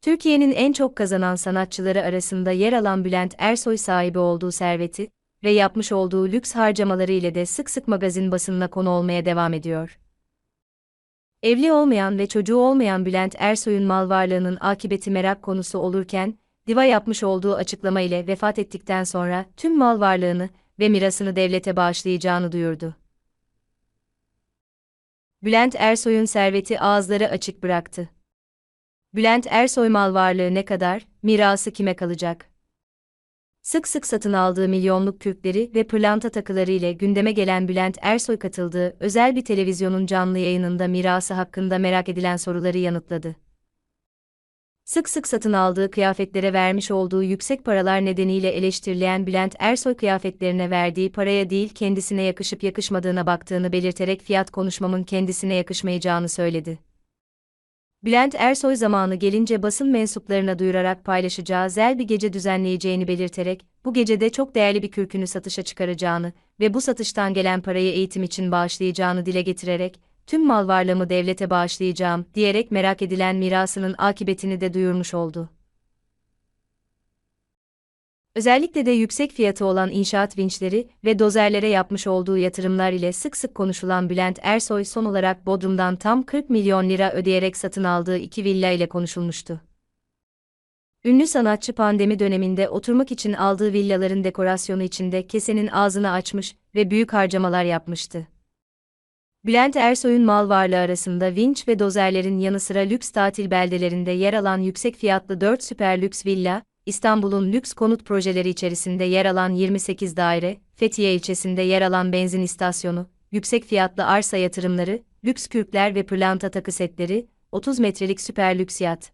Türkiye'nin en çok kazanan sanatçıları arasında yer alan Bülent Ersoy sahibi olduğu serveti ve yapmış olduğu lüks harcamaları ile de sık sık magazin basınına konu olmaya devam ediyor. Evli olmayan ve çocuğu olmayan Bülent Ersoy'un mal varlığının akıbeti merak konusu olurken, Diva yapmış olduğu açıklama ile vefat ettikten sonra tüm mal varlığını ve mirasını devlete bağışlayacağını duyurdu. Bülent Ersoy'un serveti ağızları açık bıraktı. Bülent Ersoy mal varlığı ne kadar, mirası kime kalacak? Sık sık satın aldığı milyonluk kürkleri ve pırlanta takıları ile gündeme gelen Bülent Ersoy katıldığı özel bir televizyonun canlı yayınında mirası hakkında merak edilen soruları yanıtladı. Sık sık satın aldığı kıyafetlere vermiş olduğu yüksek paralar nedeniyle eleştirilen Bülent Ersoy kıyafetlerine verdiği paraya değil kendisine yakışıp yakışmadığına baktığını belirterek fiyat konuşmamın kendisine yakışmayacağını söyledi. Bülent Ersoy zamanı gelince basın mensuplarına duyurarak paylaşacağı zel bir gece düzenleyeceğini belirterek, bu gecede çok değerli bir kürkünü satışa çıkaracağını ve bu satıştan gelen parayı eğitim için bağışlayacağını dile getirerek, tüm mal varlığımı devlete bağışlayacağım diyerek merak edilen mirasının akıbetini de duyurmuş oldu. Özellikle de yüksek fiyatı olan inşaat vinçleri ve dozerlere yapmış olduğu yatırımlar ile sık sık konuşulan Bülent Ersoy son olarak Bodrum'dan tam 40 milyon lira ödeyerek satın aldığı iki villa ile konuşulmuştu. Ünlü sanatçı pandemi döneminde oturmak için aldığı villaların dekorasyonu içinde kesenin ağzını açmış ve büyük harcamalar yapmıştı. Bülent Ersoy'un mal varlığı arasında vinç ve dozerlerin yanı sıra lüks tatil beldelerinde yer alan yüksek fiyatlı 4 süper lüks villa, İstanbul'un lüks konut projeleri içerisinde yer alan 28 daire, Fethiye ilçesinde yer alan benzin istasyonu, yüksek fiyatlı arsa yatırımları, lüks kürkler ve pırlanta takı setleri, 30 metrelik süper lüks yat,